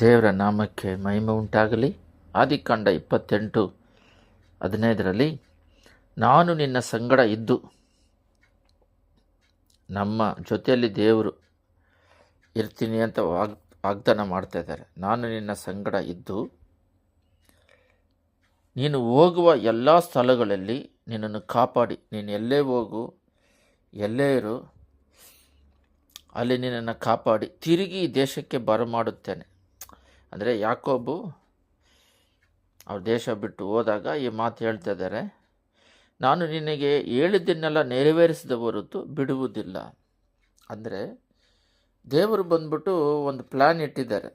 ದೇವರ ನಾಮಕ್ಕೆ ಮಹಿಮೆ ಉಂಟಾಗಲಿ. ಆದಿಕಾಂಡ ಇಪ್ಪತ್ತೆಂಟು, ಹದಿನೈದರಲ್ಲಿ, ನಾನು ನಿನ್ನ ಸಂಗಡ ಇದ್ದು, ನಮ್ಮ ಜೊತೆಯಲ್ಲಿ ದೇವರು ಇರ್ತೀನಿ ಅಂತ ವಾಗ್, ವಾಗ್ದಾನ ಮಾಡ್ತಾ ಇದ್ದಾರೆ. ನಾನು ನಿನ್ನ ಸಂಗಡ ಇದ್ದು, ನೀನು ಹೋಗುವ ಎಲ್ಲ ಸ್ಥಳಗಳಲ್ಲಿ ನಿನ್ನನ್ನು ಕಾಪಾಡಿ. ನೀನು ಎಲ್ಲೇ ಹೋಗು, ಎಲ್ಲೇ ಇರು, ಅಲ್ಲಿ ನಿನ್ನನ್ನು ಕಾಪಾಡಿ. ತಿರುಗಿ ಈ ದೇಶಕ್ಕೆ ಬರಮಾಡುತ್ತೇನೆ. ಅಂದರೆ ಯಾಕೋಬು ಅವ್ರ ದೇಶ ಬಿಟ್ಟು ಹೋದಾಗ ಈ ಮಾತು ಹೇಳ್ತಾ ಇದ್ದಾರೆ, ನಾನು ನಿನಗೆ ಹೇಳಿದ್ದನ್ನೆಲ್ಲ ನೆರವೇರಿಸಿದ ಹೊರತು ಬಿಡುವುದಿಲ್ಲ. ಅಂದರೆ ದೇವರು ಬಂದ್ಬಿಟ್ಟು ಒಂದು ಪ್ಲ್ಯಾನ್ ಇಟ್ಟಿದ್ದಾರೆ.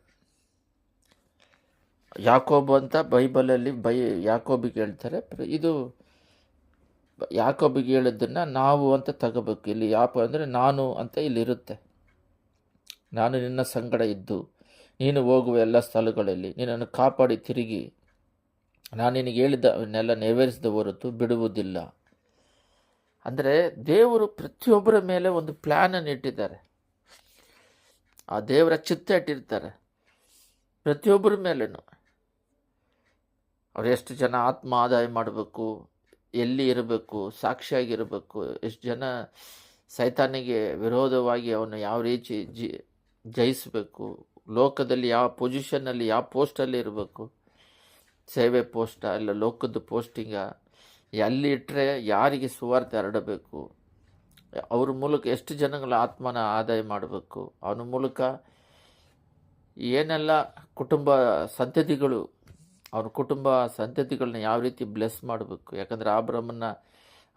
ಯಾಕೋಬು ಅಂತ ಬೈಬಲಲ್ಲಿ ಬೈ, ಯಾಕೋಬಿಗೆ ಹೇಳ್ತಾರೆ ಇದು ಯಾಕೋಬಿಗೆ ಹೇಳಿದ್ದನ್ನು ನಾವು ಅಂತ ತಗೋಬೇಕು. ಇಲ್ಲಿ ಯಾಪ ಅಂದರೆ ನಾನು ಅಂತ ಇಲ್ಲಿರುತ್ತೆ. ನಾನು ನಿನ್ನ ಸಂಗಡ ಇದ್ದು ನೀನು ಹೋಗುವ ಎಲ್ಲ ಸ್ಥಳಗಳಲ್ಲಿ ನಿನ್ನನ್ನು ಕಾಪಾಡಿ ತಿರುಗಿ. ನಾನು ನಿನಗೆ ಹೇಳಿದ್ದವನ್ನೆಲ್ಲ ನೆರವೇರಿಸಿದ ಹೊರತು ಬಿಡುವುದಿಲ್ಲ. ಅಂದರೆ ದೇವರು ಪ್ರತಿಯೊಬ್ಬರ ಮೇಲೆ ಒಂದು ಪ್ಲ್ಯಾನನ್ನು ಇಟ್ಟಿದ್ದಾರೆ. ಆ ದೇವರ ಚಿತ್ತ ಇಟ್ಟಿರ್ತಾರೆ. ಪ್ರತಿಯೊಬ್ಬರ ಮೇಲೂ ಅವ್ರು ಎಷ್ಟು ಜನ ಆತ್ಮ ಆದಾಯ ಮಾಡಬೇಕು, ಎಲ್ಲಿ ಇರಬೇಕು, ಸಾಕ್ಷಿಯಾಗಿರಬೇಕು, ಎಷ್ಟು ಜನ ಸೈತಾನಿಗೆ ವಿರೋಧವಾಗಿ ಅವನು ಯಾವ ರೀತಿ ಜಿ ಜಯಿಸಬೇಕು ಲೋಕದಲ್ಲಿ ಯಾವ ಪೊಸಿಷನ್ನಲ್ಲಿ ಯಾವ ಪೋಸ್ಟಲ್ಲಿ ಇರಬೇಕು? ಸೇವೆ ಪೋಸ್ಟ ಇಲ್ಲ ಲೋಕದ ಪೋಸ್ಟಿಂಗ ಎಲ್ಲಿ ಇಟ್ಟರೆ ಯಾರಿಗೆ ಸುವಾರ್ತೆ ಹರಡಬೇಕು? ಅವ್ರ ಮೂಲಕ ಎಷ್ಟು ಜನಗಳ ಆತ್ಮನ ಆದಾಯ ಮಾಡಬೇಕು? ಅವನ ಮೂಲಕ ಏನೆಲ್ಲ ಕುಟುಂಬ ಸಂತತಿಗಳು, ಅವ್ರ ಕುಟುಂಬ ಸಂತತಿಗಳನ್ನ ಯಾವ ರೀತಿ ಬ್ಲೆಸ್ ಮಾಡಬೇಕು? ಯಾಕಂದರೆ ಆ ಬ್ರಹ್ಮನ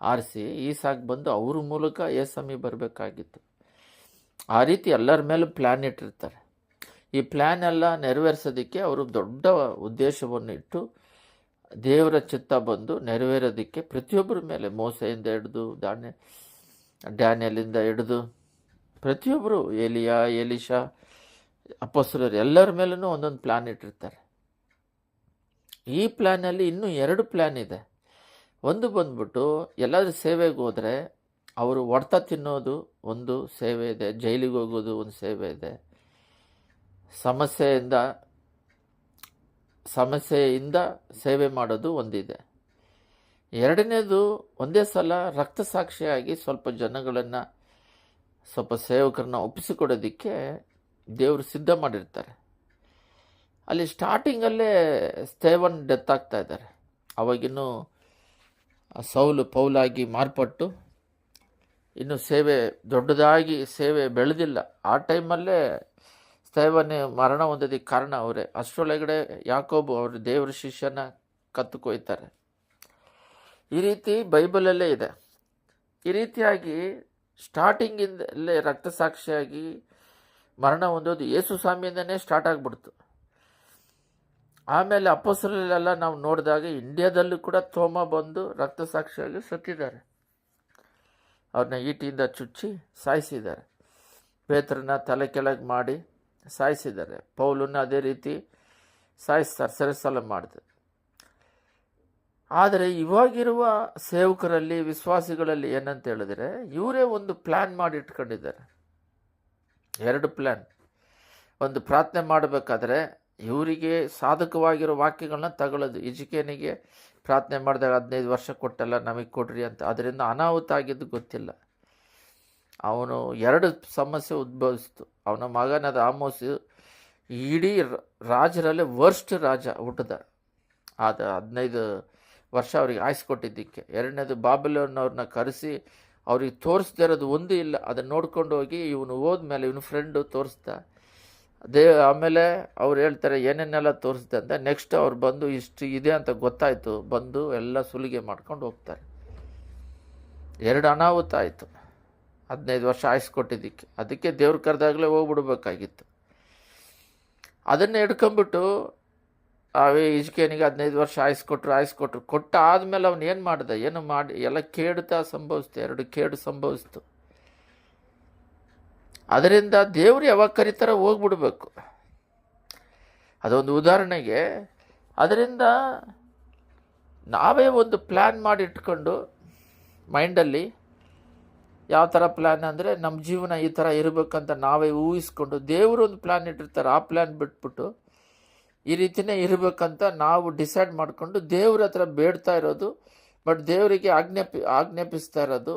ಆರಿಸಿ ಈ ಸಾಕು ಬಂದು ಅವ್ರ ಮೂಲಕ ಏಸಮಿ ಬರಬೇಕಾಗಿತ್ತು. ಆ ರೀತಿ ಎಲ್ಲರ ಮೇಲೂ ಪ್ಲ್ಯಾನ್ ಇಟ್ಟಿರ್ತಾರೆ. ಈ ಪ್ಲ್ಯಾನ್ ಎಲ್ಲ ನೆರವೇರಿಸೋದಕ್ಕೆ ಅವರು ದೊಡ್ಡ ಉದ್ದೇಶವನ್ನು ಇಟ್ಟು ದೇವರ ಚಿತ್ತ ಬಂದು ನೆರವೇರೋದಕ್ಕೆ ಪ್ರತಿಯೊಬ್ಬರ ಮೇಲೆ ಮೋಸೆಯಿಂದ ಹಿಡಿದು, ದಾನ್ಯ, ಡ್ಯಾನಿಯಲಿಂದ ಹಿಡಿದು, ಪ್ರತಿಯೊಬ್ಬರು, ಎಲಿಯಾ ಎಲಿಶಾ ಅಪ್ಪಸ್ರವ್ರು ಎಲ್ಲರ ಮೇಲೂ ಒಂದೊಂದು ಪ್ಲ್ಯಾನ್ ಇಟ್ಟಿರ್ತಾರೆ. ಈ ಪ್ಲ್ಯಾನಲ್ಲಿ ಇನ್ನೂ ಎರಡು ಪ್ಲ್ಯಾನ್ ಇದೆ. ಒಂದು ಬಂದ್ಬಿಟ್ಟು ಎಲ್ಲಾದರೂ ಸೇವೆಗೆ ಹೋದರೆ ಅವರು ಹೊಡ್ತ ತಿನ್ನೋದು ಒಂದು ಸೇವೆ ಇದೆ, ಜೈಲಿಗೆ ಹೋಗೋದು ಒಂದು ಸೇವೆ ಇದೆ. ಸಮಸ್ಯೆಯಿಂದ ಸಮಸ್ಯೆಯಿಂದ ಸೇವೆ ಮಾಡೋದು ಒಂದಿದೆ. ಎರಡನೇದು, ಒಂದೇ ಸಲ ರಕ್ತ ಸಾಕ್ಷಿಯಾಗಿ ಸ್ವಲ್ಪ ಜನಗಳನ್ನು, ಸ್ವಲ್ಪ ಸೇವಕರನ್ನ ಒಪ್ಪಿಸಿಕೊಡೋದಕ್ಕೆ ದೇವರು ಸಿದ್ಧ ಮಾಡಿರ್ತಾರೆ. ಅಲ್ಲಿ ಸ್ಟಾರ್ಟಿಂಗಲ್ಲೇ ಸ್ಥೇವನ್ ಡೆತ್ ಆಗ್ತಾ ಇದ್ದಾರೆ. ಅವಾಗಿನ್ನೂ ಸೌಲು ಪೌಲಾಗಿ ಮಾರ್ಪಟ್ಟು ಇನ್ನು ಸೇವೆ ದೊಡ್ಡದಾಗಿ ಸೇವೆ ಬೆಳೆದಿಲ್ಲ. ಆ ಟೈಮಲ್ಲೇ ಸ್ಥೈವನ್ನೇ ಮರಣ ಹೊಂದೋದಕ್ಕೆ ಕಾರಣ ಅವರೇ. ಅಷ್ಟರೊಳಗಡೆ ಯಾಕೋಬು ಅವರು ದೇವರ ಶಿಷ್ಯನ ಕತ್ತುಕೊಯ್ತಾರೆ ಈ ರೀತಿ ಬೈಬಲಲ್ಲೇ ಇದೆ. ಈ ರೀತಿಯಾಗಿ ಸ್ಟಾರ್ಟಿಂಗಿಂದಲೇ ರಕ್ತಸಾಕ್ಷಿಯಾಗಿ ಮರಣ ಹೊಂದೋದು ಯೇಸು ಸ್ವಾಮಿಯಿಂದನೇ ಸ್ಟಾರ್ಟ್ ಆಗಿಬಿಡ್ತು. ಆಮೇಲೆ ಅಪ್ಪಸರಲ್ಲೆಲ್ಲ ನಾವು ನೋಡಿದಾಗ ಇಂಡಿಯಾದಲ್ಲೂ ಕೂಡ ತೋಮ ಬಂದು ರಕ್ತ ಸಾಕ್ಷಿಯಾಗಿ ಸತ್ತಿದ್ದಾರೆ. ಅವ್ರನ್ನ ಈಟಿಯಿಂದ ಚುಚ್ಚಿ ಸಾಯಿಸಿದ್ದಾರೆ. ಪೇತ್ರನ ತಲೆ ಕೆಳಗೆ ಮಾಡಿ ಸಾಯಿಸಿದ್ದಾರೆ. ಪೌಲನ್ನು ಅದೇ ರೀತಿ ಸಾಯಿಸ್ತಾರೆ, ಸೆರೆಸಾಲ ಮಾಡಿದೆ ಆದರೆ ಇವಾಗಿರುವ ಸೇವಕರಲ್ಲಿ, ವಿಶ್ವಾಸಿಗಳಲ್ಲಿ ಏನಂತ ಹೇಳಿದ್ರೆ, ಇವರೇ ಒಂದು ಪ್ಲ್ಯಾನ್ ಮಾಡಿ ಇಟ್ಕೊಂಡಿದ್ದಾರೆ. ಎರಡು ಪ್ಲ್ಯಾನ್ ಒಂದು ಪ್ರಾರ್ಥನೆ ಮಾಡಬೇಕಾದ್ರೆ ಇವರಿಗೆ ಸಾಧಕವಾಗಿರೋ ವಾಕ್ಯಗಳನ್ನ ತಗೊಳ್ಳೋದು. ಈಜಿಕೇನಿಗೆ ಪ್ರಾರ್ಥನೆ ಮಾಡಿದಾಗ ಹದಿನೈದು ವರ್ಷ ಕೊಟ್ಟಲ್ಲ, ನಮಗೆ ಕೊಡ್ರಿ ಅಂತ. ಅದರಿಂದ ಅನಾಹುತ ಆಗಿದ್ದು ಗೊತ್ತಿಲ್ಲ. ಅವನು ಎರಡು ಸಮಸ್ಯೆ ಉದ್ಭವಿಸ್ತು. ಅವನ ಮಗನಾದ ರಾಮೋಸ್ ಇಡೀ ರಾಜರಲ್ಲೇ ವರ್ಸ್ಟ್ ರಾಜ ಹುಟ್ಟದ ಆದ ಹದಿನೈದು ವರ್ಷ ಅವ್ರಿಗೆ ಆಯ್ಸ್ಕೊಟ್ಟಿದ್ದಕ್ಕೆ. ಎರಡನೇದು ಬಾಬಿಲೋನ್ನವ್ರನ್ನ ಕರೆಸಿ ಅವ್ರಿಗೆ ತೋರಿಸ್ದೇ ಇರೋದು ಒಂದು ಇಲ್ಲ. ಅದನ್ನು ನೋಡ್ಕೊಂಡು ಹೋಗಿ ಇವನು ಹೋದ್ಮೇಲೆ ಇವನು ಫ್ರೆಂಡು ತೋರಿಸ್ದ ಅದೇ ಆಮೇಲೆ ಅವ್ರು ಹೇಳ್ತಾರೆ, ಏನೇನೆಲ್ಲ ತೋರಿಸ್ದೆ ಅಂತ? ನೆಕ್ಸ್ಟ್ ಅವ್ರು ಬಂದು, ಇಷ್ಟು ಇದೆ ಅಂತ ಗೊತ್ತಾಯಿತು. ಬಂದು ಎಲ್ಲ ಸುಲಿಗೆ ಮಾಡ್ಕೊಂಡು ಹೋಗ್ತಾರೆ. ಎರಡು ಅನಾಹುತ ಆಯಿತು. ಹದಿನೈದು ವರ್ಷ ಆಯ್ಸ್ಕೊಟ್ಟಿದ್ದಕ್ಕೆ ಅದಕ್ಕೆ ದೇವ್ರು ಕರೆದಾಗಲೇ ಹೋಗ್ಬಿಡ್ಬೇಕಾಗಿತ್ತು. ಅದನ್ನು ಹಿಡ್ಕೊಂಬಿಟ್ಟು ಅವೇ ಈಜ್ಕೇನಿಗೆ ಹದಿನೈದು ವರ್ಷ ಆಯ್ಸ್ಕೊಟ್ರು ಆಯ್ಸ್ಕೊಟ್ರು ಕೊಟ್ಟ ಆದಮೇಲೆ ಅವನು ಏನು ಮಾಡ್ದೆ? ಏನು ಮಾಡಿ? ಎಲ್ಲ ಕೇಡ್ತಾ ಸಂಭವಿಸ್ತು, ಎರಡು ಕೇಡು ಸಂಭವಿಸ್ತು. ಅದರಿಂದ ದೇವ್ರು ಯಾವಾಗ ಕರೀತಾರ ಹೋಗ್ಬಿಡ್ಬೇಕು. ಅದೊಂದು ಉದಾಹರಣೆಗೆ, ಅದರಿಂದ ನಾವೇ ಒಂದು ಪ್ಲ್ಯಾನ್ ಮಾಡಿ ಇಟ್ಕೊಂಡು ಮೈಂಡಲ್ಲಿ ಯಾವ ಥರ ಪ್ಲ್ಯಾನ್ ಅಂದರೆ ನಮ್ಮ ಜೀವನ ಈ ಥರ ಇರಬೇಕಂತ ನಾವೇ ಊಹಿಸ್ಕೊಂಡು ದೇವರು ಒಂದು ಪ್ಲ್ಯಾನ್ ಇಟ್ಟಿರ್ತಾರೆ, ಆ ಪ್ಲ್ಯಾನ್ ಬಿಟ್ಬಿಟ್ಟು ಈ ರೀತಿನೇ ಇರಬೇಕಂತ ನಾವು ಡಿಸೈಡ್ ಮಾಡಿಕೊಂಡು ದೇವ್ರ ಹತ್ರ ಬೇಡ್ತಾ ಇರೋದು ಬಟ್ ದೇವರಿಗೆ ಆಜ್ಞಾಪಿ, ಆಜ್ಞಾಪಿಸ್ತಾ ಇರೋದು,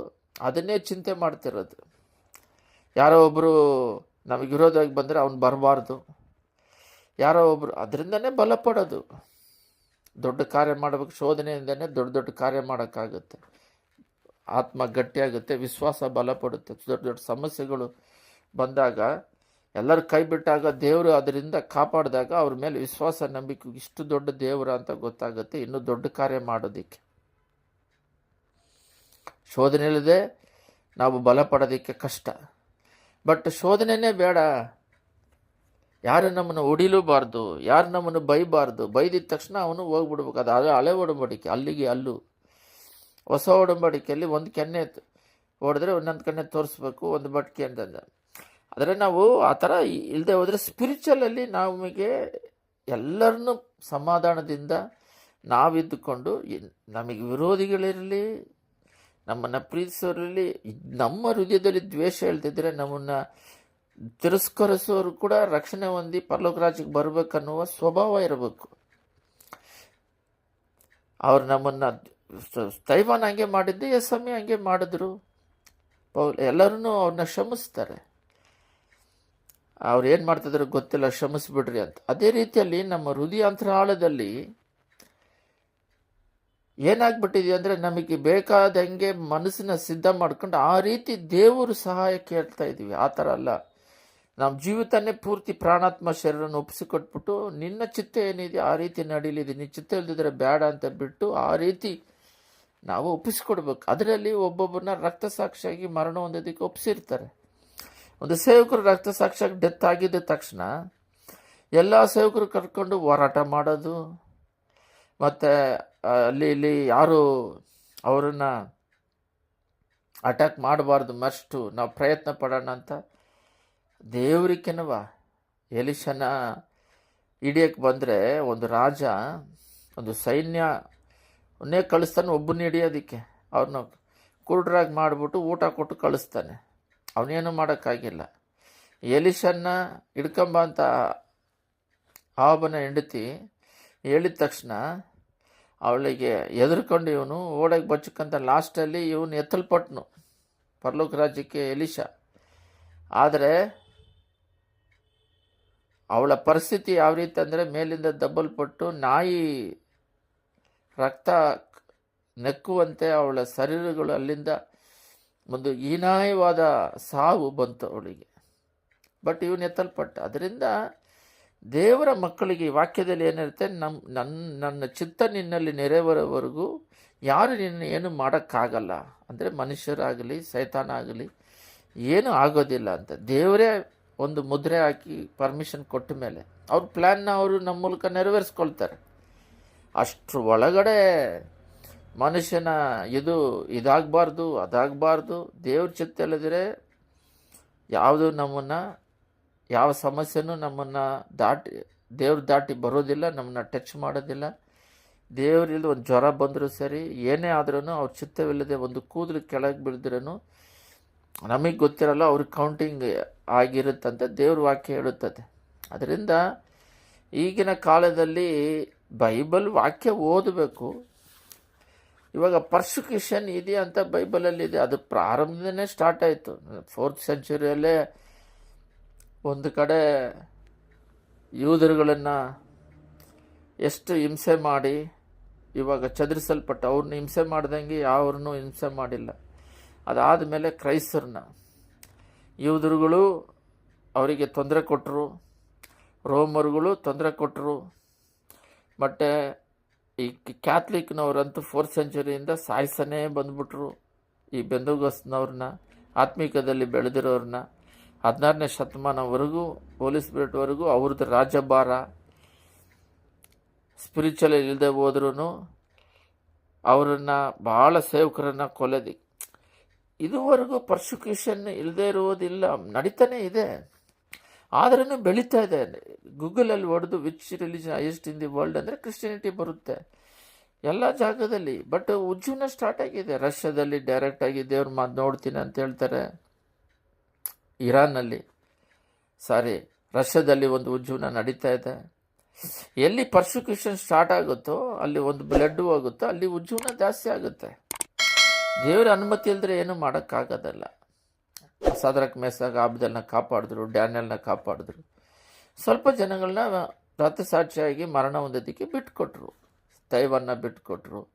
ಅದನ್ನೇ ಚಿಂತೆ ಮಾಡ್ತಿರೋದು. ಯಾರೋ ಒಬ್ಬರು ನಮಗೆ ವಿರೋಧವಾಗಿ ಬಂದರೆ ಅವ್ನು ಬರಬಾರ್ದು. ಯಾರೋ ಒಬ್ಬರು ಅದರಿಂದನೇ ಬಲಪಡೋದು ದೊಡ್ಡ ಕಾರ್ಯ ಮಾಡಬೇಕು, ಶೋಧನೆಯಿಂದನೇ ದೊಡ್ಡ ದೊಡ್ಡ ಕಾರ್ಯ ಮಾಡೋಕ್ಕಾಗುತ್ತೆ. ಆತ್ಮ ಗಟ್ಟಿಯಾಗುತ್ತೆ, ವಿಶ್ವಾಸ ಬಲಪಡುತ್ತೆ ದೊಡ್ಡ ದೊಡ್ಡ ಸಮಸ್ಯೆಗಳು ಬಂದಾಗ, ಎಲ್ಲರೂ ಕೈ ಬಿಟ್ಟಾಗ ದೇವರು ಅದರಿಂದ ಕಾಪಾಡಿದಾಗ ಅವ್ರ ಮೇಲೆ ವಿಶ್ವಾಸ, ನಂಬಿಕೆ, ಇಷ್ಟು ದೊಡ್ಡ ದೇವರು ಅಂತ ಗೊತ್ತಾಗುತ್ತೆ. ಇನ್ನೂ ದೊಡ್ಡ ಕಾರ್ಯ ಮಾಡೋದಕ್ಕೆ. ಶೋಧನೆ ಇಲ್ಲದೆ ನಾವು ಬಲ ಪಡೋದಕ್ಕೆ ಕಷ್ಟ. ಬಟ್ ಶೋಧನೆನೇ ಬೇಡ. ಯಾರು ನಮ್ಮನ್ನು ಹೊಡಿಲೂಬಾರ್ದು, ಯಾರು ನಮ್ಮನ್ನು ಬೈಬಾರ್ದು. ಬೈದಿದ ತಕ್ಷಣ ಅವನು ಹೋಗ್ಬಿಡ್ಬೇಕು. ಅದು ಹಳೆ ಒಡಂಬಡಿಕೆ ಅಲ್ಲಿಗೆ ಅಲ್ಲೂ. ಹೊಸ ಒಡಂಬಡಿಕೆಯಲ್ಲಿ ಒಂದು ಕೆನ್ನೆ ಹೊಡೆದ್ರೆ ಒಂದೊಂದು ಕೆನ್ನೆ ತೋರಿಸ್ಬೇಕು, ಒಂದು ಬಟ್ಕೆ ಅಂತಂದ. ಆದರೆ ನಾವು ಆ ಥರ ಇಲ್ಲದೆ ಹೋದರೆ ಸ್ಪಿರಿಚುವಲಲ್ಲಿ ನಮಗೆ ಎಲ್ಲರನ್ನೂ ಸಮಾಧಾನದಿಂದ ನಾವಿದ್ದುಕೊಂಡು ನಮಗೆ ವಿರೋಧಿಗಳಿರಲಿ, ನಮ್ಮನ್ನು ಪ್ರೀತಿಸೋರಲ್ಲಿ ನಮ್ಮ ಹೃದಯದಲ್ಲಿ ದ್ವೇಷ ಹೇಳ್ತಿದ್ರೆ ನಮ್ಮನ್ನು ತಿರಸ್ಕರಿಸೋರು ಕೂಡ ರಕ್ಷಣೆ ಹೊಂದಿ ಪರ್ಲೋಕ ರಾಜ್ಯಕ್ಕೆ ಬರಬೇಕನ್ನುವ ಸ್ವಭಾವ ಇರಬೇಕು. ಅವ್ರು ನಮ್ಮನ್ನು ತೈವಾನ್ ಹಂಗೆ ಮಾಡಿದ್ದೆ ಎಸ್ ಎಂ ಹಂಗೆ ಮಾಡಿದ್ರು. ಎಲ್ಲರೂ ಅವ್ರನ್ನ ಶ್ರಮಿಸ್ತಾರೆ ಅವ್ರು ಏನು ಮಾಡ್ತಿದ್ರು ಗೊತ್ತಿಲ್ಲ ಶ್ರಮಿಸ್ಬಿಡ್ರಿ ಅಂತ. ಅದೇ ರೀತಿಯಲ್ಲಿ ನಮ್ಮ ಹೃದಯಾಂತರಾಳದಲ್ಲಿ ಏನಾಗ್ಬಿಟ್ಟಿದೆ ಅಂದರೆ ನಮಗೆ ಬೇಕಾದಂಗೆ ಮನಸ್ಸನ್ನ ಸಿದ್ಧ ಮಾಡ್ಕೊಂಡು ಆ ರೀತಿ ದೇವರು ಸಹಾಯ ಕೇಳ್ತಾ ಇದ್ದೀವಿ. ಆ ಥರ ಅಲ್ಲ. ನಮ್ಮ ಜೀವಿತನೇ ಪೂರ್ತಿ ಪ್ರಾಣಾತ್ಮ ಶರೀರನ ಒಪ್ಪಿಸಿಕೊಟ್ಬಿಟ್ಟು ನಿನ್ನ ಚಿತ್ತ ಏನಿದೆ ಆ ರೀತಿ ನಡೀಲಿದೆ. ನಿನ್ನ ಚಿತ್ತ ಇಲ್ದಿದ್ರೆ ಬೇಡ ಅಂತ ಬಿಟ್ಟು ಆ ರೀತಿ ನಾವು ಒಪ್ಪಿಸ್ಕೊಡ್ಬೇಕು. ಅದರಲ್ಲಿ ಒಬ್ಬೊಬ್ಬರನ್ನ ರಕ್ತ ಸಾಕ್ಷಿಯಾಗಿ ಮರಣ ಹೊಂದೋದಕ್ಕೆ ಒಪ್ಪಿಸಿರ್ತಾರೆ. ಒಂದು ಸೇವಕರು ರಕ್ತ ಸಾಕ್ಷಿಯಾಗಿ ಡೆತ್ ಆಗಿದ್ದ ತಕ್ಷಣ ಎಲ್ಲ ಸೇವಕರು ಕರ್ಕೊಂಡು ಹೋರಾಟ ಮಾಡೋದು, ಮತ್ತು ಅಲ್ಲಿ, ಇಲ್ಲಿ ಯಾರು ಅವರನ್ನು ಅಟ್ಯಾಕ್ ಮಾಡಬಾರ್ದು ಮಸ್ಟು ನಾವು ಪ್ರಯತ್ನ ಪಡೋಣ ಅಂತ ದೇವರಿಕೆನವ ಎಲಿಶನ ಹಿಡಿಯಕ್ಕೆ ಬಂದರೆ ಒಂದು ರಾಜ, ಒಂದು ಸೈನ್ಯ ಒಂದೇ ಕಳಿಸ್ತಾನೆ ಒಬ್ಬನ ಹಿಡಿಯೋದಕ್ಕೆ ಅವ್ರನ್ನ ಕುರುಡ್ರಾಗಿ ಮಾಡಿಬಿಟ್ಟು ಊಟ ಕೊಟ್ಟು ಕಳಿಸ್ತಾನೆ. ಅವನೇನು ಮಾಡೋಕ್ಕಾಗಿಲ್ಲ. ಎಲಿಶನ್ನ ಹಿಡ್ಕೊಂಬ ಅಂತ ಆಬನ ಹೆಂಡತಿ ಹೇಳಿದ ತಕ್ಷಣ ಅವಳಿಗೆ ಎದುರ್ಕೊಂಡು ಇವನು ಓಡಕ್ಕೆ ಬಚ್ಚಕ್ಕಂತ ಲಾಸ್ಟಲ್ಲಿ ಇವನು ಎತ್ತಲ್ಪಟ್ನು, ಪರ್ಲೋಕ ರಾಜ್ಯಕ್ಕೆ ಎಲಿಶ ಆದರೆ ಅವಳ ಪರಿಸ್ಥಿತಿ ಯಾವ ರೀತಿ ಅಂದರೆ ಮೇಲಿಂದ ದಬ್ಬಲ್ಪಟ್ಟು ನಾಯಿ ರಕ್ತ ನೆಕ್ಕುವಂತೆ ಅವಳ ಶರೀರಗಳು ಅಲ್ಲಿಂದ ಒಂದು ಹೀನಾಯವಾದ ಸಾವು ಬಂತು ಅವಳಿಗೆ. ಬಟ್ ಇವನು ಎತ್ತಲ್ಪಟ್ಟ. ಅದರಿಂದ ದೇವರ ಮಕ್ಕಳಿಗೆ ವಾಕ್ಯದಲ್ಲಿ ಏನಿರುತ್ತೆ? ನಮ್ಮ ನನ್ನ ನನ್ನ ಚಿತ್ತ ನಿನ್ನಲ್ಲಿ ನೆರೆಯವರವರೆಗೂ ಯಾರು ನಿನ್ನ ಏನು ಮಾಡೋಕ್ಕಾಗಲ್ಲ. ಅಂದರೆ ಮನುಷ್ಯರಾಗಲಿ ಸೈತಾನ ಆಗಲಿ ಏನೂ ಆಗೋದಿಲ್ಲ ಅಂತ. ದೇವರೇ ಒಂದು ಮುದ್ರೆ ಹಾಕಿ ಪರ್ಮಿಷನ್ ಕೊಟ್ಟ ಮೇಲೆ. ಅವ್ರ ಪ್ಲ್ಯಾನ್ನ ಅವರು ನಮ್ಮ ಮೂಲಕ ನೆರವೇರಿಸ್ಕೊಳ್ತಾರೆ. ಅಷ್ಟ್ರ ಒಳಗಡೆ ಮನುಷ್ಯನ ಇದು ಇದಾಗಬಾರ್ದು, ಅದಾಗಬಾರ್ದು. ದೇವ್ರ ಚಿತ್ತ ಇಲ್ಲದಿದ್ರೆ ಯಾವುದು ನಮ್ಮನ್ನು, ಯಾವ ಸಮಸ್ಯೆನೂ ನಮ್ಮನ್ನು ದಾಟಿ, ದೇವ್ರ ದಾಟಿ ಬರೋದಿಲ್ಲ, ನಮ್ಮನ್ನ ಟಚ್ ಮಾಡೋದಿಲ್ಲ. ದೇವರಿಲ್ಲದೆ ಒಂದು ಜ್ವರ ಬಂದರೂ ಸರಿ, ಏನೇ ಆದ್ರೂ ಅವ್ರ ಚಿತ್ತವಿಲ್ಲದೆ ಒಂದು ಕೂದಲು ಕೆಳಗೆ ಬಿಳಿದ್ರೂ ನಮಗೆ ಗೊತ್ತಿರಲ್ಲ ಅವ್ರಿಗೆ ಕೌಂಟಿಂಗ್ ಆಗಿರುತ್ತಂತ ದೇವ್ರ ವಾಕ್ಯ ಹೇಳುತ್ತದೆ. ಅದರಿಂದ ಈಗಿನ ಕಾಲದಲ್ಲಿ ಬೈಬಲ್ ವಾಕ್ಯ ಓದಬೇಕು. ಇವಾಗ ಪರ್ಸಿಕ್ಯೂಷನ್ ಇದೆ ಅಂತ ಬೈಬಲಲ್ಲಿ ಇದೆ ಅದು ಪ್ರಾರಂಭದಲ್ಲೇ ಸ್ಟಾರ್ಟ್ ಆಯಿತು. ಫೋರ್ತ್ ಸೆಂಚುರಿಯಲ್ಲೇ ಒಂದು ಕಡೆ ಯೂದರುಗಳನ್ನು ಎಷ್ಟು ಹಿಂಸೆ ಮಾಡಿ, ಇವಾಗ ಚದುರಿಸಲ್ಪಟ್ಟು ಅವ್ರನ್ನ ಹಿಂಸೆ ಮಾಡ್ದಂಗೆ ಯಾವ್ರನ್ನೂ ಹಿಂಸೆ ಮಾಡಿಲ್ಲ. ಅದಾದ ಮೇಲೆ ಕ್ರೈಸ್ತರನ್ನ. ಯೂದರುಗಳು ಅವರಿಗೆ ತೊಂದರೆ ಕೊಟ್ಟರು ರೋಮರುಗಳು ತೊಂದರೆ ಕೊಟ್ಟರು ಮತ್ತು ಈ ಕ್ಯಾಥ್ಲಿಕ್ನವರಂತೂ ಫೋರ್ತ್ ಸೆಂಚುರಿಯಿಂದ ಸಾಯಿಸನೇ ಬಂದ್ಬಿಟ್ರು ಈ ಬೆಂದುಗಸ್ನವ್ರನ್ನ, ಆತ್ಮಿಕದಲ್ಲಿ ಬೆಳೆದಿರೋರನ್ನ ಹದಿನಾರನೇ ಶತಮಾನವರೆಗೂ ಪೊಲೀಸ್ ಬಿಟ್ವರೆಗೂ ಅವ್ರದ್ದು ರಾಜಭಾರ. ಸ್ಪಿರಿಚುವಲ್ ಇಲ್ಲದೆ ಹೋದ್ರೂ ಅವರನ್ನು ಭಾಳ ಸೇವಕರನ್ನು ಕೊಲೆದಿ ಇದುವರೆಗೂ ಪರ್ಸಿಕ್ಯೂಷನ್ ಇಲ್ಲದೆ ಇರುವುದಿಲ್ಲ ನಡೀತಾನೆ ಇದೆ. ಆದ್ರೂ ಬೆಳೀತಾ ಇದೆ. ಗೂಗಲಲ್ಲಿ ಹೊಡೆದು which religion highest in the world ಅಂದರೆ ಕ್ರಿಶ್ಚಿಯಾನಿಟಿ ಬರುತ್ತೆ. ಎಲ್ಲ ಜಾಗದಲ್ಲಿ. ಬಟ್ ಉಜ್ಜುನ ಸ್ಟಾರ್ಟ್ ಆಗಿದೆ. ರಷ್ಯಾದಲ್ಲಿ ಡೈರೆಕ್ಟಾಗಿ ದೇವ್ರ ಮಾತು ನೋಡ್ತೀನಿ ಅಂತ ಹೇಳ್ತಾರೆ. ಇರಾನ್ನಲ್ಲಿ. ಸಾರಿ ರಷ್ಯಾದಲ್ಲಿ ಒಂದು ಉಜ್ಜುನ ನಡೀತಾ ಇದೆ. ಎಲ್ಲಿ ಪರ್ಸಿಕ್ಯೂಷನ್ ಸ್ಟಾರ್ಟ್ ಆಗುತ್ತೋ, ಅಲ್ಲಿ ಒಂದು ಬ್ಲಡ್ ಹೋಗುತ್ತೋ, ಅಲ್ಲಿ ಉಜ್ಜೀವನ ಜಾಸ್ತಿ ಆಗುತ್ತೆ. ದೇವರ ಅನುಮತಿ ಇಲ್ಲದ್ರೆ ಏನೂ ಮಾಡೋಕ್ಕಾಗೋದಲ್ಲ. ಸಾದ್ರಕ್ ಮೇಸಾಗ ಆಬ್ದಲ್ನ ಕಾಪಾಡಿದ್ರು, ಡ್ಯಾನಿಯಲ್ನ ಕಾಪಾಡಿದ್ರು. ಸ್ವಲ್ಪ ಜನಗಳನ್ನ ರಥಸಾಕ್ಷಿಯಾಗಿ ಮರಣ ಹೊಂದೋದಕ್ಕೆ ಬಿಟ್ಕೊಟ್ರು. ತೈವನ್ನ ಬಿಟ್ಕೊಟ್ರು.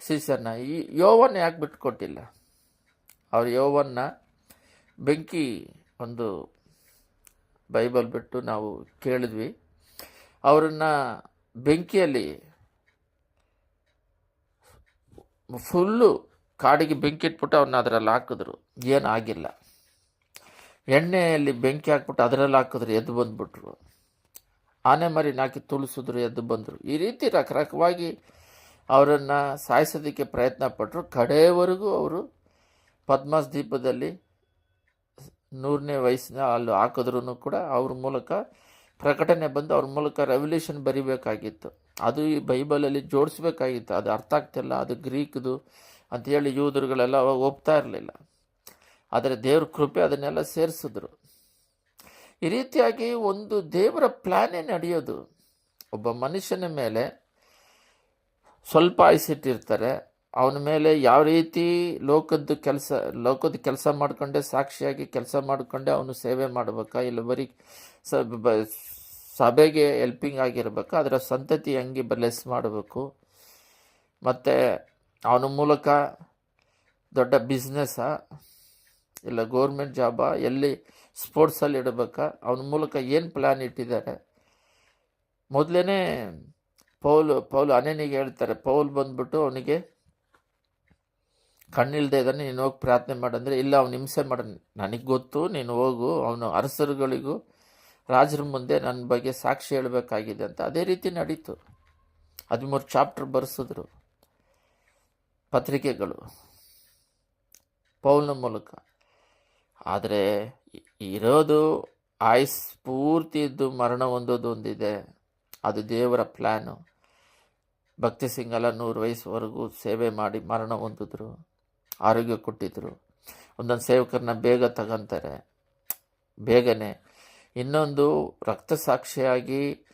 ಸೀಸನ್ನ, ಈ ಯೋವನ್ನ ಯಾಕೆ ಬಿಟ್ಕೊಟ್ಟಿಲ್ಲ? ಅವ್ರ ಯೋವನ್ನ ಬೆಂಕಿ ಒಂದು ಬೈಬಲ್ ಬಿಟ್ಟು ನಾವು ಕೇಳಿದ್ವಿ. ಅವರನ್ನು ಬೆಂಕಿಯಲ್ಲಿ ಫುಲ್ಲು ಕಾಡಿಗೆ ಬೆಂಕಿ ಇಟ್ಬಿಟ್ಟು ಅವ್ರನ್ನ ಅದರಲ್ಲಿ ಹಾಕಿದ್ರು. ಏನಾಗಿಲ್ಲ ಎಣ್ಣೆಯಲ್ಲಿ ಬೆಂಕಿ ಹಾಕ್ಬಿಟ್ಟು ಅದರಲ್ಲಿ ಹಾಕಿದ್ರೆ ಎದ್ದು ಬಂದುಬಿಟ್ರು. ಆನೆ ಮರಿ ನಾಕಿ ತುಳಿಸಿದ್ರು, ಎದ್ದು ಬಂದರು. ಈ ರೀತಿ ರಕರಕವಾಗಿ ಅವರನ್ನು ಸಾಯಿಸೋದಕ್ಕೆ ಪ್ರಯತ್ನ ಪಟ್ಟರು ಕಡೆಯವರೆಗೂ ಅವರು ಪದ್ಮಾಸ್ ದ್ವೀಪದಲ್ಲಿ ನೂರನೇ ವಯಸ್ಸಿನ ಅಲ್ಲಿ ಹಾಕಿದ್ರೂ ಕೂಡ ಅವ್ರ ಮೂಲಕ ಪ್ರಕಟಣೆ ಬಂದು ಅವ್ರ ಮೂಲಕ ರೆವಲ್ಯೂಷನ್ ಬರಿಬೇಕಾಗಿತ್ತು. ಅದು ಈ ಬೈಬಲಲ್ಲಿ ಜೋಡಿಸ್ಬೇಕಾಗಿತ್ತು. ಅದು ಅರ್ಥ ಆಗ್ತಿಲ್ಲ. ಅದು ಗ್ರೀಕ್ದು ಅಂತೇಳಿ ಯೂದರುಗಳೆಲ್ಲ ಒಪ್ತಾ ಇರಲಿಲ್ಲ. ಆದರೆ ದೇವ್ರ ಕೃಪೆ ಅದನ್ನೆಲ್ಲ ಸೇರಿಸಿದ್ರು. ಈ ರೀತಿಯಾಗಿ ಒಂದು ದೇವರ ಪ್ಲ್ಯಾನೇ ನಡೆಯೋದು. ಒಬ್ಬ ಮನುಷ್ಯನ ಮೇಲೆ ಸ್ವಲ್ಪ ಆಯ್ಸಿಟ್ಟಿರ್ತಾರೆ. ಅವನ ಮೇಲೆ ಯಾವ ರೀತಿ ಲೋಕದ್ದು ಕೆಲಸ ಲೋಕದ ಕೆಲಸ ಮಾಡಿಕೊಂಡೆ, ಸಾಕ್ಷಿಯಾಗಿ ಕೆಲಸ ಮಾಡಿಕೊಂಡೆ ಅವನು ಸೇವೆ ಮಾಡಬೇಕಾ, ಇಲ್ಲ ಬರೀ ಸಭೆಗೆ ಹೆಲ್ಪಿಂಗ್ ಆಗಿರ್ಬೇಕಾ, ಅದರ ಸಂತತಿ ಹೆಂಗೆ ಬ್ಲೆಸ್ ಮಾಡಬೇಕು. ಮತ್ತು ಅವನ ಮೂಲಕ ದೊಡ್ಡ ಬಿಸ್ನೆಸ್ಸಾ ಇಲ್ಲ ಗೌರ್ಮೆಂಟ್ ಜಾಬಾ, ಎಲ್ಲಿ ಸ್ಪೋರ್ಟ್ಸಲ್ಲಿ ಇಡಬೇಕಾ? ಅವನ ಮೂಲಕ ಏನು ಪ್ಲ್ಯಾನ್ ಇಟ್ಟಿದ್ದಾರೆ? ಮೊದಲೇ ಪೌಲ್ ಪೌಲ್ ಅನೇನಿಗೆ ಹೇಳ್ತಾರೆ, ಪೌಲ್ ಬಂದ್ಬಿಟ್ಟು ಅವನಿಗೆ ಕಣ್ಣಿಲ್ದೇ ಇದ್ದಾನೆ, ನೀನು ಹೋಗಿ ಪ್ರಾರ್ಥನೆ ಮಾಡಂದರೆ ಇಲ್ಲ ಅವ್ನು ಹಿಂಸೆ ಮಾಡ, ನನಗೆ ಗೊತ್ತು, ನೀನು ಹೋಗು, ಅವನು ಅರಸರುಗಳಿಗೂ ರಾಜರ ಮುಂದೆ ನನ್ನ ಬಗ್ಗೆ ಸಾಕ್ಷಿ ಹೇಳಬೇಕಾಗಿದೆ ಅಂತ ಅದೇ ರೀತಿ ನಡೀತು. ಹದಿಮೂರು ಚಾಪ್ಟರ್ ಬರೆಸಿದ್ರು ಪತ್ರಿಕೆಗಳು ಪೌಲ್ನ ಮೂಲಕ. ಆದರೆ ಇರೋದು ಆಯುಸ್ ಪೂರ್ತಿ ಇದ್ದು ಮರಣ ಹೊಂದೋದು ಒಂದಿದೆ. ಅದು ದೇವರ ಪ್ಲ್ಯಾನು ಭಕ್ತಿ ಸಿಂಗಲ್ಲ ನೂರು ವಯಸ್ಸುವರೆಗೂ ಸೇವೆ ಮಾಡಿ ಮರಣ ಹೊಂದಿದ್ರು, ಆರೋಗ್ಯ ಕೊಟ್ಟಿದ್ರು. ಒಂದೊಂದು ಸೇವಕರನ್ನ ಬೇಗ ತಗೊಂತಾರೆ. ಬೇಗನೆ. ಇನ್ನೊಂದು ರಕ್ತ ಸಾಕ್ಷಿಯಾಗಿ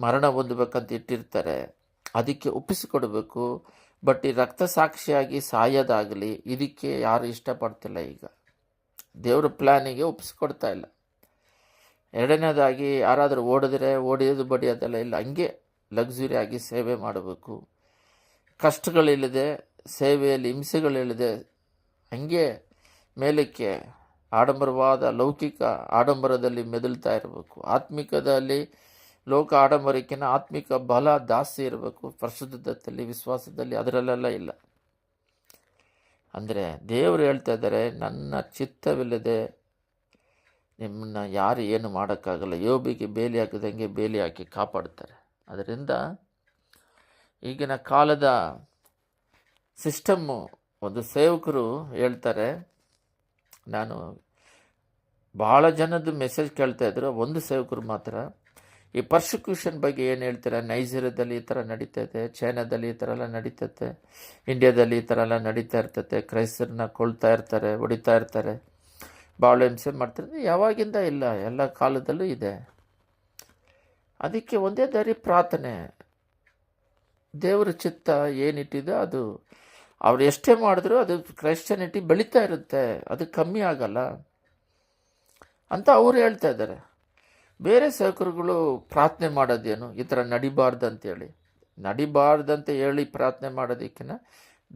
ಮರಣ ಹೊಂದಬೇಕಂತ ಇಟ್ಟಿರ್ತಾರೆ. ಅದಕ್ಕೆ ಒಪ್ಪಿಸಿಕೊಡ್ಬೇಕು. ಬಟ್ ಈ ರಕ್ತ ಸಾಕ್ಷಿಯಾಗಿ ಸಾಯೋದಾಗಲಿ, ಇದಕ್ಕೆ ಯಾರು ಇಷ್ಟಪಡ್ತಿಲ್ಲ ಈಗ. ದೇವ್ರ ಪ್ಲ್ಯಾನಿಗೆ ಒಪ್ಪಿಸ್ಕೊಡ್ತಾ ಇಲ್ಲ. ಎರಡನೇದಾಗಿ ಯಾರಾದರೂ ಓಡಿದ್ರೆ ಓಡಿಯೋದು ಬಡಿಯೋದೆಲ್ಲ ಇಲ್ಲ. ಹಂಗೆ ಲಕ್ಸುರಿ ಆಗಿ ಸೇವೆ ಮಾಡಬೇಕು. ಕಷ್ಟಗಳಿಲ್ಲದೆ, ಸೇವೆಯಲ್ಲಿ ಹಿಂಸೆಗಳಿಲ್ಲದೆ, ಹಂಗೆ ಮೇಲಕ್ಕೆ ಆಡಂಬರವಾದ ಲೌಕಿಕ ಆಡಂಬರದಲ್ಲಿ ಮೆದುಳ್ತಾ ಇರಬೇಕು. ಆತ್ಮಿಕದಲ್ಲಿ ಲೋಕ ಆಡಂಬರಕ್ಕಿಂತ ಆತ್ಮಿಕ ಬಲ ದಾಸ್ತಿ ಇರಬೇಕು. ಪರಿಶುದ್ಧತೆಯಲ್ಲಿ, ವಿಶ್ವಾಸದಲ್ಲಿ ಅದರಲ್ಲೆಲ್ಲ ಇಲ್ಲ. ಅಂದರೆ ದೇವರು ಹೇಳ್ತಾ ಇದ್ದಾರೆ, ನನ್ನ ಚಿತ್ತವಿಲ್ಲದೆ ನಿಮ್ಮನ್ನ ಯಾರು ಏನು ಮಾಡೋಕ್ಕಾಗಲ್ಲ. ಯೋಬಿಗೆ ಬೇಲಿ ಹಾಕಿದಂಗೆ ಬೇಲಿ ಹಾಕಿ ಕಾಪಾಡ್ತಾರೆ. ಅದರಿಂದ ಈಗಿನ ಕಾಲದ ಸಿಸ್ಟಮ್ಮು, ಒಂದು ಸೇವಕರು ಹೇಳ್ತಾರೆ, ನಾನು ಭಾಳ ಜನದ್ದು ಮೆಸೇಜ್ ಕೇಳ್ತಾಯಿದ್ರು ಒಂದು ಸೇವಕರು ಮಾತ್ರ ಈ ಪರ್ಸಿಕ್ಯೂಷನ್ ಬಗ್ಗೆ ಏನು ಹೇಳ್ತೀರಾ? ನೈಜೀರಿಯಾದಲ್ಲಿ ಈ ಥರ ನಡೀತೈತೆ, ಚೈನಾದಲ್ಲಿ ಈ ಥರ ಎಲ್ಲ ನಡೀತೈತೆ, ಇಂಡಿಯಾದಲ್ಲಿ ಈ ಥರ ಎಲ್ಲ ನಡೀತಾ ಇರ್ತೈತೆ, ಕ್ರೈಸ್ತರನ್ನ ಕೊಳ್ತಾ ಇರ್ತಾರೆ, ಹೊಡಿತಾ ಇರ್ತಾರೆ. ಭಾಳ ಹಿಂಸೆ ಮಾಡ್ತಾರೆ? ಯಾವಾಗಿಂದ ಇಲ್ಲ, ಎಲ್ಲ ಕಾಲದಲ್ಲೂ ಇದೆ. ಅದಕ್ಕೆ ಒಂದೇ ದಾರಿ ಪ್ರಾರ್ಥನೆ. ದೇವರ ಚಿತ್ತ ಏನಿಟ್ಟಿದೆ ಅದು, ಅವ್ರು ಎಷ್ಟೇ ಮಾಡಿದ್ರು ಅದು ಕ್ರೈಶ್ಚನಿಟಿ ಬೆಳೀತಾ ಇರುತ್ತೆ, ಅದು ಕಮ್ಮಿ ಆಗಲ್ಲ ಅಂತ ಅವರು ಹೇಳ್ತಾ ಇದ್ದಾರೆ. ಬೇರೆ ಸೇವಕರುಗಳು ಪ್ರಾರ್ಥನೆ ಮಾಡೋದೇನು? ಈ ಥರ ನಡಿಬಾರ್ದಂತೇಳಿ ನಡಿಬಾರ್ದಂತ ಹೇಳಿ ಪ್ರಾರ್ಥನೆ ಮಾಡೋದಕ್ಕಿಂತ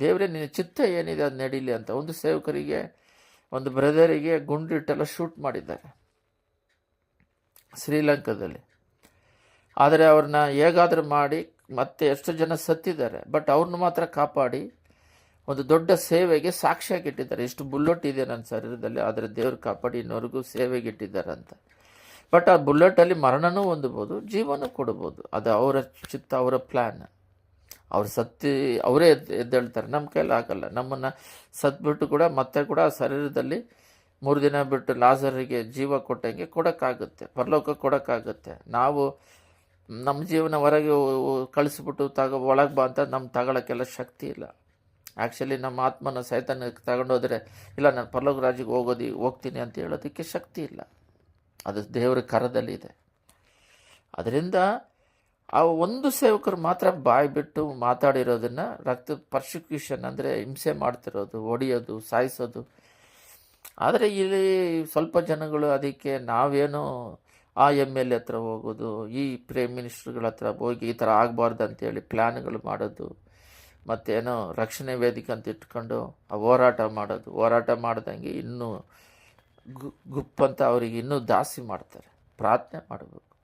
ದೇವರೇ, ನಿನ್ನ ಚಿತ್ತ ಏನಿದೆ ಅದು ನಡೀಲಿ ಅಂತ. ಒಂದು ಸೇವಕರಿಗೆ, ಒಂದು ಬ್ರದರಿಗೆ ಗುಂಡಿಟ್ಟೆಲ್ಲ ಶೂಟ್ ಮಾಡಿದ್ದಾರೆ. ಶ್ರೀಲಂಕಾದಲ್ಲಿ. ಆದರೆ ಅವ್ರನ್ನ ಹೇಗಾದರೂ ಮಾಡಿ ಮತ್ತೆ ಎಷ್ಟು ಜನ ಸತ್ತಿದ್ದಾರೆ. ಬಟ್ ಅವ್ರನ್ನ ಮಾತ್ರ ಕಾಪಾಡಿ ಒಂದು ದೊಡ್ಡ ಸೇವೆಗೆ ಸಾಕ್ಷಿಯಾಗಿಟ್ಟಿದ್ದಾರೆ. ಎಷ್ಟು ಬುಲ್ಲಟ್ ಇದೆ ನನ್ನ ಶರೀರದಲ್ಲಿ, ಆದರೆ ದೇವ್ರು ಕಾಪಾಡಿ ಇನ್ನವರೆಗೂ ಸೇವೆಗೆ ಇಟ್ಟಿದ್ದಾರೆ ಅಂತ. ಬಟ್ ಆ ಬುಲೆಟಲ್ಲಿ ಮರಣನೂ ಹೊಂದ್ಬೋದು, ಜೀವನೂ ಕೊಡ್ಬೋದು. ಅದು ಅವರ ಚಿತ್ತ, ಅವರ ಪ್ಲ್ಯಾನ್ ಅವ್ರು ಸತ್ತಿ ಅವರೇ ಎದ್ದು ಎದ್ದೇಳ್ತಾರೆ. ನಮ್ಮ ಕೈಯಲ್ಲಿ ಆಗಲ್ಲ. ನಮ್ಮನ್ನು ಸತ್ಬಿಟ್ಟು ಕೂಡ ಮತ್ತೆ ಕೂಡ ಆ ಶರೀರದಲ್ಲಿ ಮೂರು ದಿನ ಬಿಟ್ಟು ಲಾಸರಿಗೆ ಜೀವ ಕೊಟ್ಟಂಗೆ ಕೊಡೋಕ್ಕಾಗುತ್ತೆ. ಪರಲೋಕ ಕೊಡೋಕ್ಕಾಗುತ್ತೆ. ನಾವು ನಮ್ಮ ಜೀವನ ಹೊರಗೆ ಕಳಿಸ್ಬಿಟ್ಟು ತಗೋ, ಒಳಗೆ ಬಾ ಅಂತ ನಮ್ಮ ತಗೊಳಕ್ಕೆಲ್ಲ ಶಕ್ತಿ ಇಲ್ಲ. ಆ್ಯಕ್ಚುಲಿ ನಮ್ಮ ಆತ್ಮನ ಸೈತಾನ ತಗೊಂಡೋದ್ರೆ, ಇಲ್ಲ ನಾನು ಪರಲೋಕ ರಾಜ್ಯಕ್ಕೆ ಹೋಗೋದಿ, ಹೋಗ್ತೀನಿ ಅಂತ ಹೇಳೋದಕ್ಕೆ ಶಕ್ತಿ ಇಲ್ಲ. ಅದು ದೇವರ ಕರದಲ್ಲಿದೆ ಅದರಿಂದ ಆ ಒಂದು ಸೇವಕರು ಮಾತ್ರ ಬಾಯಿ ಬಿಟ್ಟು ಮಾತಾಡಿರೋದನ್ನ ರಕ್ತ ಪರ್ಸಿಕ್ಯೂಷನ್ ಅಂದರೆ ಹಿಂಸೆ ಮಾಡ್ತಿರೋದು, ಹೊಡಿಯೋದು, ಸಾಯಿಸೋದು. ಆದರೆ ಇಲ್ಲಿ ಸ್ವಲ್ಪ ಜನಗಳು ಅದಕ್ಕೆ ನಾವೇನೋ ಆ ಎಂ ಎಲ್ ಹತ್ರ ಹೋಗೋದು, ಈ ಪ್ರೇಮ್ ಮಿನಿಸ್ಟರ್ಗಳ ಹತ್ರ ಹೋಗಿ ಈ ಥರ ಆಗಬಾರ್ದು ಅಂತೇಳಿ ಪ್ಲ್ಯಾನ್ಗಳು ಮಾಡೋದು, ಮತ್ತೇನೋ ರಕ್ಷಣೆ ವೇದಿಕೆ ಅಂತ ಇಟ್ಕೊಂಡು ಆ ಹೋರಾಟ ಮಾಡೋದು. ಹೋರಾಟ ಮಾಡ್ದಂಗೆ ಇನ್ನೂ ಗು, ಗುಪ್ಪಂತ ಅವರಿಗೆ ಇನ್ನೂ ದಾಸಿ ಮಾಡ್ತಾರೆ. ಪ್ರಾರ್ಥನೆ ಮಾಡಬೇಕು.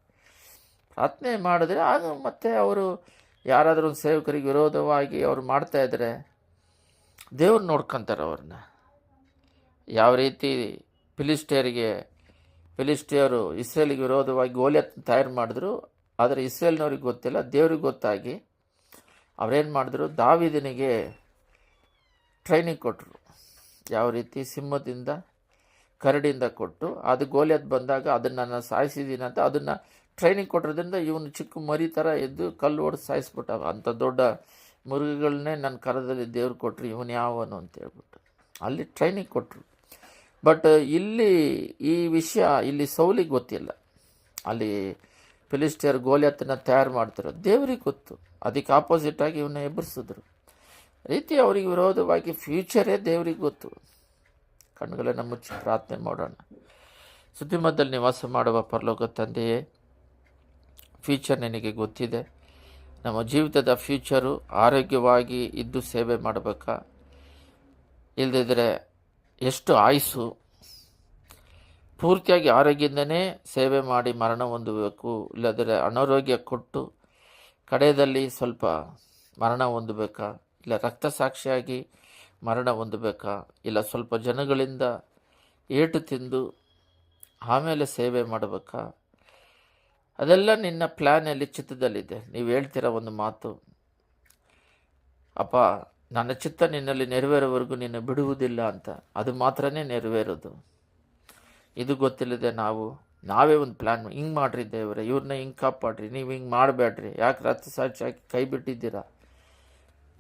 ಪ್ರಾರ್ಥನೆ ಮಾಡಿದ್ರೆ ಆಗ ಮತ್ತೆ ಅವರು ಯಾರಾದರೂ ಒಂದು ಸೇವಕರಿಗೆ ವಿರೋಧವಾಗಿ ಅವ್ರು ಮಾಡ್ತಾ ಇದ್ದರೆ ದೇವ್ರು ನೋಡ್ಕೊತಾರೆ ಅವ್ರನ್ನ. ಯಾವ ರೀತಿ ಫಿಲಿಸ್ಟಿಯರಿಗೆ, ಫಿಲಿಸ್ಟಿಯರು ಇಸ್ರೇಲಿಗೆ ವಿರೋಧವಾಗಿ ಗೋಲಿಯತ್ ತಯಾರು ಮಾಡಿದ್ರು, ಆದರೆ ಇಸ್ರೇಲ್ನವ್ರಿಗೆ ಗೊತ್ತಿಲ್ಲ. ದೇವ್ರಿಗೆ ಗೊತ್ತಾಗಿ ಅವ್ರೇನು ಮಾಡಿದ್ರು, ದಾವಿದನಿಗೆ ಟ್ರೈನಿಂಗ್ ಕೊಟ್ಟರು ಯಾವ ರೀತಿ ಸಿಂಹದಿಂದ ಕರಡಿಯಿಂದ ಕೊಟ್ಟು ಅದು ಗೋಲಿಯತ್ ಬಂದಾಗ ಅದನ್ನು ನಾನು ಸಾಯಿಸಿದ್ದೀನಿ ಅಂತ ಅದನ್ನು ಟ್ರೈನಿಂಗ್ ಕೊಟ್ಟಿರೋದ್ರಿಂದ ಇವನು ಚಿಕ್ಕ ಮರಿ ಥರ ಎದ್ದು ಕಲ್ಲು ಹೊಡೆದು ಸಾಯಿಸ್ಬಿಟ್ಟ. ಅಂಥ ದೊಡ್ಡ ಮುರುಗಗಳನ್ನೇ ನನ್ನ ಕರದಲ್ಲಿ ದೇವ್ರು ಕೊಟ್ಟರು ಇವನು ಯಾವನು ಅಂತ ಹೇಳ್ಬಿಟ್ಟು. ಅಲ್ಲಿ ಟ್ರೈನಿಂಗ್ ಕೊಟ್ಟರು ಬಟ್ ಇಲ್ಲಿ ಈ ವಿಷಯ, ಇಲ್ಲಿ ಸೌಲಿಗೆ ಗೊತ್ತಿಲ್ಲ. ಅಲ್ಲಿ ಫಿಲಿಸ್ಟಿಯರ್ ಗೋಲಿಯತ್ತನ್ನು ತಯಾರು ಮಾಡ್ತಾರೆ ದೇವ್ರಿಗೆ ಗೊತ್ತು. ಅದಕ್ಕೆ ಆಪೋಸಿಟ್ ಆಗಿ ಇವನ್ನ ಎಬ್ಬರಿಸಿದ್ರು. ರೀತಿ ಅವರಿಗೆ ವಿರೋಧವಾಗಿ ಫ್ಯೂಚರೇ ದೇವ್ರಿಗೆ ಗೊತ್ತು. ಕಣ್ಣುಗಳನ್ನು ಮುಚ್ಚಿ ಪ್ರಾರ್ಥನೆ ಮಾಡೋಣ. ಸುದ್ದಿಮದಲ್ಲಿ ನಿವಾಸ ಮಾಡುವ ಪರಲೋಕ ತಂದೆಯೇ ಫ್ಯೂಚರ್ ನಿನಗೆ ಗೊತ್ತಿದೆ. ನಮ್ಮ ಜೀವಿತದ ಫ್ಯೂಚರು ಆರೋಗ್ಯವಾಗಿ ಇದ್ದು ಸೇವೆ ಮಾಡಬೇಕಾ? ಇಲ್ಲದಿದ್ದರೆ ಎಷ್ಟು ಆಯಸ್ಸು? ಪೂರ್ತಿಯಾಗಿ ಆರೋಗ್ಯದಿಂದನೇ ಸೇವೆ ಮಾಡಿ ಮರಣ ಹೊಂದಬೇಕು. ಇಲ್ಲದ್ರೆ ಅನಾರೋಗ್ಯ ಕೊಟ್ಟು ಕಡೆಯಲ್ಲಿ ಸ್ವಲ್ಪ ಮರಣ ಹೊಂದಬೇಕಾ? ಇಲ್ಲ ರಕ್ತ ಸಾಕ್ಷಿಯಾಗಿ ಮರಣ ಹೊಂದಬೇಕಾ? ಇಲ್ಲ, ಸ್ವಲ್ಪ ಜನಗಳಿಂದ ಏಟು ತಿಂದು ಆಮೇಲೆ ಸೇವೆ ಮಾಡಬೇಕಾ? ಅದೆಲ್ಲ ನಿನ್ನ ಪ್ಲ್ಯಾನಲ್ಲಿ ಚಿತ್ತದಲ್ಲಿದೆ. ನೀವು ಹೇಳ್ತೀರಾ ಒಂದು ಮಾತು. ಅಪ್ಪ, ನನ್ನ ಚಿತ್ತ ನಿನ್ನಲ್ಲಿ ನೆರವೇರೋವರೆಗೂ ನಿನ್ನ ಬಿಡುವುದಿಲ್ಲ ಅಂತ. ಅದು ಮಾತ್ರನೇ ನೆರವೇರೋದು. ಇದು ಗೊತ್ತಿಲ್ಲದೆ ನಾವು, ನಾವೇ ಒಂದು ಪ್ಲ್ಯಾನ್ ಹಿಂಗೆ ಮಾಡ್ರಿ ದೇವರೇ, ಇವ್ರನ್ನ ಹಿಂಗೆ ಕಾಪಾಡ್ರಿ, ನೀವು ಹಿಂಗೆ ಮಾಡಬೇಡ್ರಿ ಯಾಕೆ ರಥ ಸಾಕ್ಷಿ ಹಾಕಿ ಕೈ ಬಿಟ್ಟಿದ್ದೀರಾ?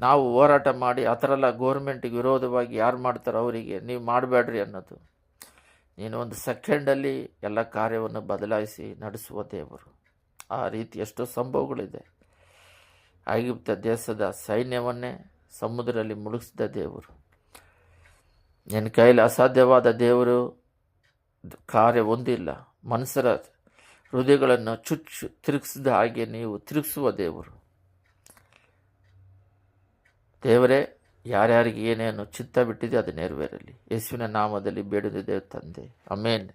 ನಾವು ಹೋರಾಟ ಮಾಡಿ ಆ ಥರ ಎಲ್ಲ ಗೋರ್ಮೆಂಟಿಗೆ ವಿರೋಧವಾಗಿ ಯಾರು ಮಾಡ್ತಾರೋ ಅವರಿಗೆ ನೀವು ಮಾಡಬೇಡ್ರಿ ಅನ್ನೋದು. ನೀನು ಒಂದು ಸೆಕೆಂಡಲ್ಲಿ ಎಲ್ಲ ಕಾರ್ಯವನ್ನು ಬದಲಾಯಿಸಿ ನಡೆಸುವ ದೇವರು. ಆ ರೀತಿ ಎಷ್ಟೋ ಸಂಭವಗಳಿದೆ. ಐಗುಪ್ತ ದೇಶದ ಸೈನ್ಯವನ್ನೇ ಸಮುದ್ರದಲ್ಲಿ ಮುಳುಗಿಸಿದ ದೇವರು. ನಿನ್ನ ಕೈಯಲ್ಲಿ ಅಸಾಧ್ಯವಾದ ದೇವರು ಕಾರ್ಯ ಒಂದಿಲ್ಲ. ಮನುಷ್ಯರ ಹೃದಯಗಳನ್ನು ಚುಚ್ಚು ತಿರುಗಿಸಿದ ಹಾಗೆ ನೀವು ತಿರುಗಿಸುವ ದೇವರು. ದೇವರೇ ಯಾರ್ಯಾರಿಗೆ ಏನೇನು ಚಿತ್ತ ಬಿಟ್ಟಿದೆ ಅದು ನೆರವೇರಲಿ. ಯೇಸುವಿನ ನಾಮದಲ್ಲಿ ಬೇಡಿದೆ ತಂದೆ. ಅಮೇನ್